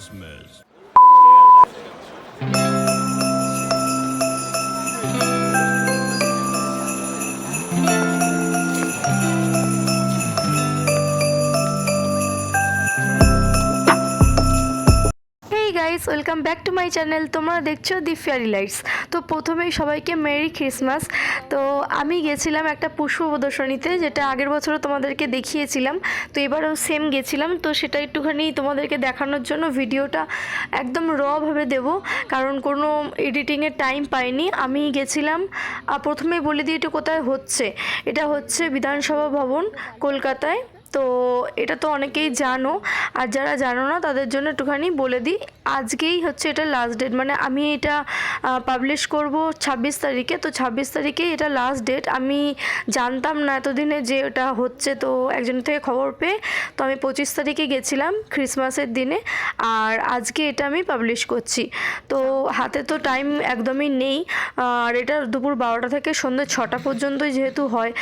Christmas. Guys welcome back to my channel তোমরা দেখছ দি fairy lights তো প্রথমেই সবাইকে মেরি ক্রিসমাস তো আমি গেছিলাম একটা পুষ্প প্রদর্শনীতে যেটা আগের বছরও তোমাদেরকে দেখিয়েছিলাম। তো এবারও সেম গেছিলাম। তো সেটা একটুখানি তোমাদেরকে দেখানোর জন্য ভিডিওটা একদম রভাবে দেব। কারণ কোনো এডিটিংয়ের টাইম পাইনি। আমি গেছিলাম আহ, প্রথমেই বলে দিই এটা কোথায় হচ্ছে। এটা হচ্ছে বিধানসভা ভবন কলকাতায়। তো এটা তো অনেকেই জানো। আর যারা জানো না, তাদের জন্য একটুখানি বলে দিই। আজকেই হচ্ছে এটা লাস্ট ডেট মানে আমি এটা পাবলিশ করব ছাব্বিশ তারিখে। তো ছাব্বিশ তারিখে এটা লাস্ট ডেট আমি জানতাম না এতদিনে যে এটা হচ্ছে। তো একজন থেকে খবর পেয়ে, তো আমি পঁচিশ তারিখে গেছিলাম ক্রিসমাসের দিনে। আর আজকে এটা আমি পাবলিশ করছি। তো হাতে তো টাইম একদমই নেই। আর এটা দুপুর বারোটা থেকে সন্ধ্যে ছটা পর্যন্তই যেহেতু হয়।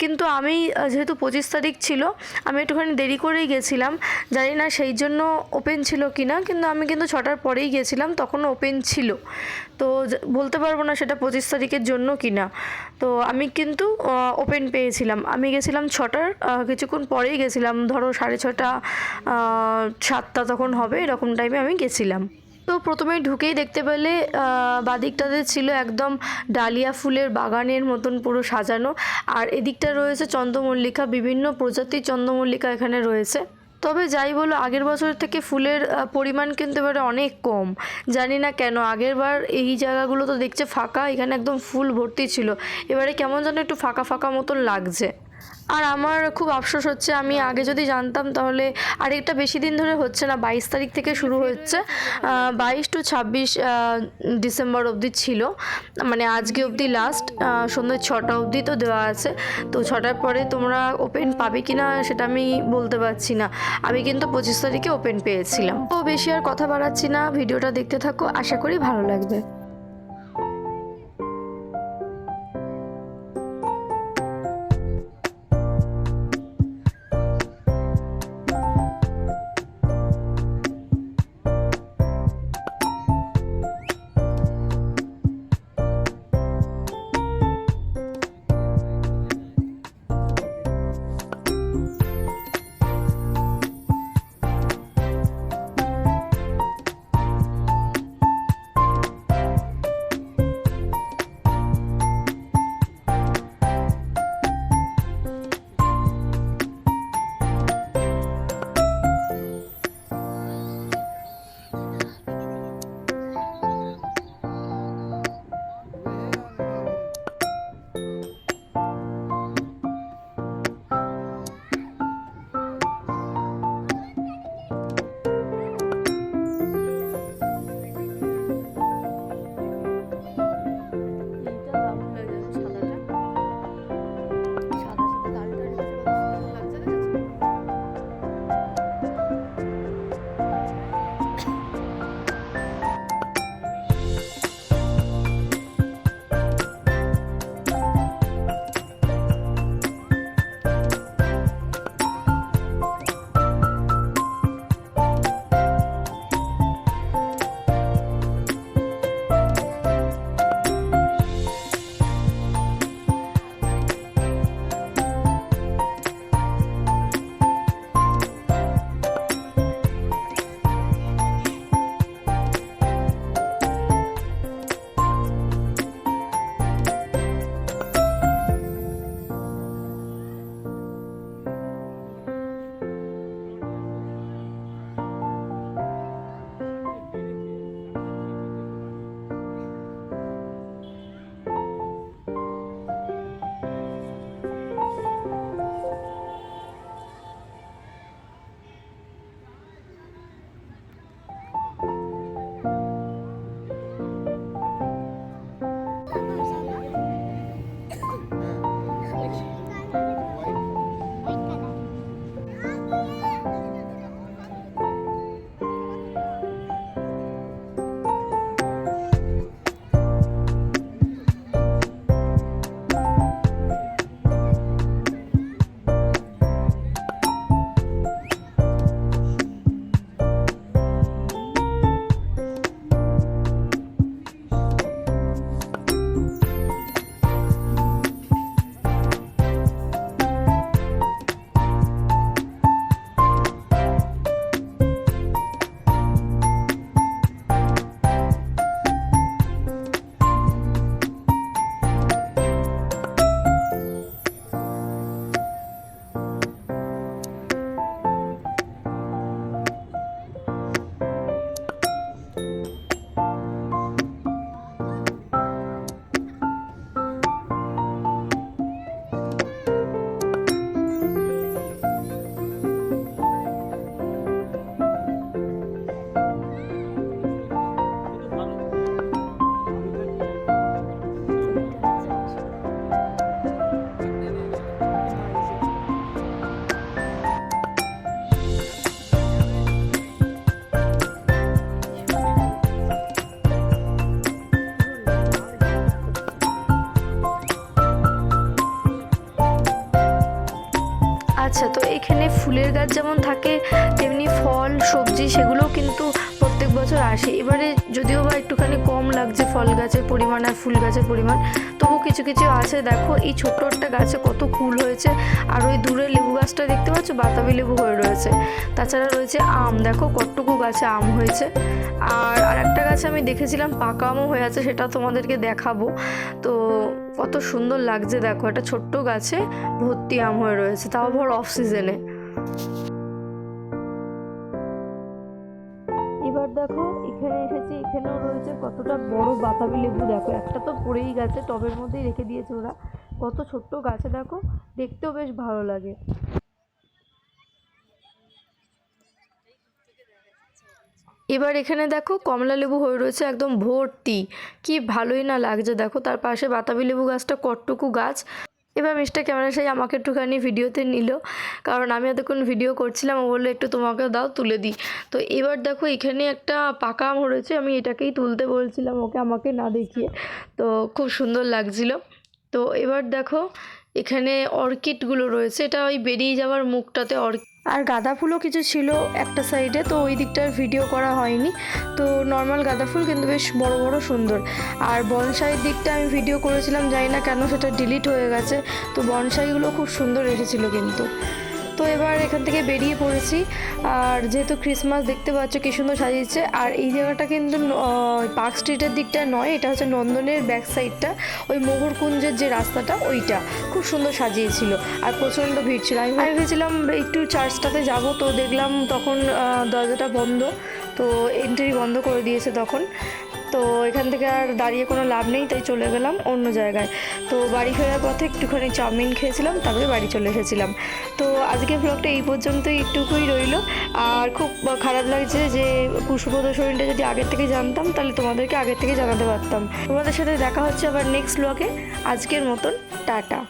কিন্তু আমি যেহেতু পঁচিশ তারিখ ছিল আমি একটুখানি দেরি করেই গেছিলাম। জানি না সেই জন্য ওপেন ছিল কি না কিন্তু আমি কিন্তু ছটার পরেই গেছিলাম, তখন ওপেন ছিল। তো বলতে পারব না সেটা পঁচিশ তারিখের জন্য কি না তো আমি কিন্তু ওপেন পেয়েছিলাম। আমি গেছিলাম ছটার কিছুক্ষণ পরেই গেছিলাম। ধরো সাড়ে ছটা সাতটা তখন হবে, এরকম টাইমে আমি গেছিলাম। তো প্রথমেই ঢুকেই দেখতে পেলে বাদিকটাতে ছিল একদম ডালিয়া ফুলের বাগানের মতন পুরো সাজানো। আর এদিকটা রয়েছে চন্দ্রমল্লিকা, বিভিন্ন প্রজাতির চন্দ্রমল্লিকা এখানে রয়েছে। তবে যাই বলো, আগের বছর থেকে ফুলের পরিমাণ কিন্তু এবারে অনেক কম। জানি না কেন, আগের বার এই জায়গাগুলো তো দেখছে ফাঁকা, এখানে একদম ফুল ভর্তি ছিল। এবারে কেমন যেন একটু ফাঁকা ফাঁকা মতন লাগছে। আর আমার খুব আফসোস হচ্ছে, আমি আগে যদি জানতাম তাহলে আর এটা বেশি দিন ধরে হচ্ছে না, বাইশ তারিখ থেকে শুরু হচ্ছে বাইশ টু ছাব্বিশ ডিসেম্বর অবধি ছিল মানে আজকে অবধি লাস্ট সন্ধ্যে ছটা অবধি তো দেওয়া আছে, তো ছটার পরে তোমরা ওপেন পাবে কি না সেটা আমি বলতে পারছি না, আমি কিন্তু পঁচিশ তারিখে ওপেন পেয়েছিলাম। তো বেশি আর কথা বাড়াচ্ছি না, ভিডিওটা দেখতে থাকো, আশা করি ভালো লাগবে। তো এখানে ফুলের গাছ যেমন থাকে, তেমনি ফল, সবজি সেগুলোও কিন্তু প্রত্যেক বছর আসে। এবারে যদিও বা একটুখানি কম লাগছে ফল গাছের পরিমাণ আর ফুল গাছের পরিমাণ তবু কিছু কিছু আছে। দেখো, এই ছোট্ট একটা গাছে কত কুল হয়েছে। আর ওই দূরে লেবু গাছটা দেখতে পাচ্ছ? বাতাবি লেবু হয়ে রয়েছে। তাছাড়া রয়েছে আম। দেখো, কতটুকু গাছে আম হয়েছে। আর আর একটা গাছে আমি দেখেছিলাম, পাকা আমও হয়ে আছে, সেটা তোমাদেরকে দেখাবো। তো কত সুন্দর লাগছে দেখো, একটা ছোট্ট গাছে ভর্তি আম হয়ে রয়েছে, তাও ভর অফ সিজনে এবার দেখো, এখানে এসেছি, এখানেও রয়েছে কতটা বড় বাতাবি লেবু। দেখো, একটা তো পড়েই গেছে, টবের মধ্যেই রেখে দিয়েছে ওরা। কত ছোট্ট গাছে দেখো, দেখতেও বেশ ভালো লাগে। এবার এখানে দেখো কমলা লেবু হয়ে রয়েছে একদম ভর্তি। কি ভালোই না লাগছে। দেখো তার পাশে বাতাবি লেবু গাছটা কটটুকু গাছ। এবার মিস্টার ক্যামেরা সেই আমাকে একটুখানি ভিডিওতে নিল। কারণ আমি এতক্ষণ ভিডিও করছিলাম, ও বলল একটু তোমাকে দাও, তুলে দিই। তো এবার দেখো এখানে একটা পাকা আম রয়েছে আমি এটাকেই তুলতে বলছিলাম ওকে আমাকে না দেখিয়ে। তো খুব সুন্দর লাগছিল। তো এবার দেখো এখানে অর্কিডগুলো রয়েছে, এটা ওই বেরিয়ে যাওয়ার মুখটাতে অর্কিড আর গাঁদা ফুলও কিছু ছিল একটা সাইডে তো ওই দিকটার ভিডিও করা হয়নি। তো নর্মাল গাঁদা ফুল কিন্তু বেশ বড় বড় সুন্দর। আর বনসাইয়ের দিকটা আমি ভিডিও করেছিলাম, জানি না কেন সেটা ডিলিট হয়ে গেছে। তো বনসাইগুলো খুব সুন্দর এসেছিল কিন্তু। তো এবার এখান থেকে বেরিয়ে পড়েছি। আর যেহেতু ক্রিসমাস দেখতে পাচ্ছ কি সুন্দর সাজিয়েছে, আর এই জায়গাটা কিন্তু পার্ক স্ট্রিটের দিকটা নয়, এটা হচ্ছে নন্দনের ব্যাক সাইডটা ওই মোহরকুঞ্জের যে রাস্তাটা, ওইটা খুব সুন্দর সাজিয়েছিল আর প্রচণ্ড ভিড় ছিল। আমি ভেবেছিলাম একটু চার্চটাতে যাব, তো দেখলাম তখন দরজাটা বন্ধ, তো এন্ট্রি বন্ধ করে দিয়েছে তখন। তো এখান থেকে আর দাঁড়িয়ে কোনো লাভ নেই, তাই চলে গেলাম অন্য জায়গায়। তো বাড়ি ফেরার পথে একটুখানি চাউমিন খেয়েছিলাম, তারপরে বাড়ি চলে এসেছিলাম। তো আজকে ব্লগটা এই পর্যন্তই একটুকুই রইল। আর খুব খারাপ লাগছে যে পুষ্প শরীরটা যদি আগের থেকে জানতাম, তাহলে তোমাদেরকে আগের থেকে জানাতে পারতাম। তোমাদের সাথে দেখা হচ্ছে আবার নেক্সট ব্লগে আজকের মতন, টাটা।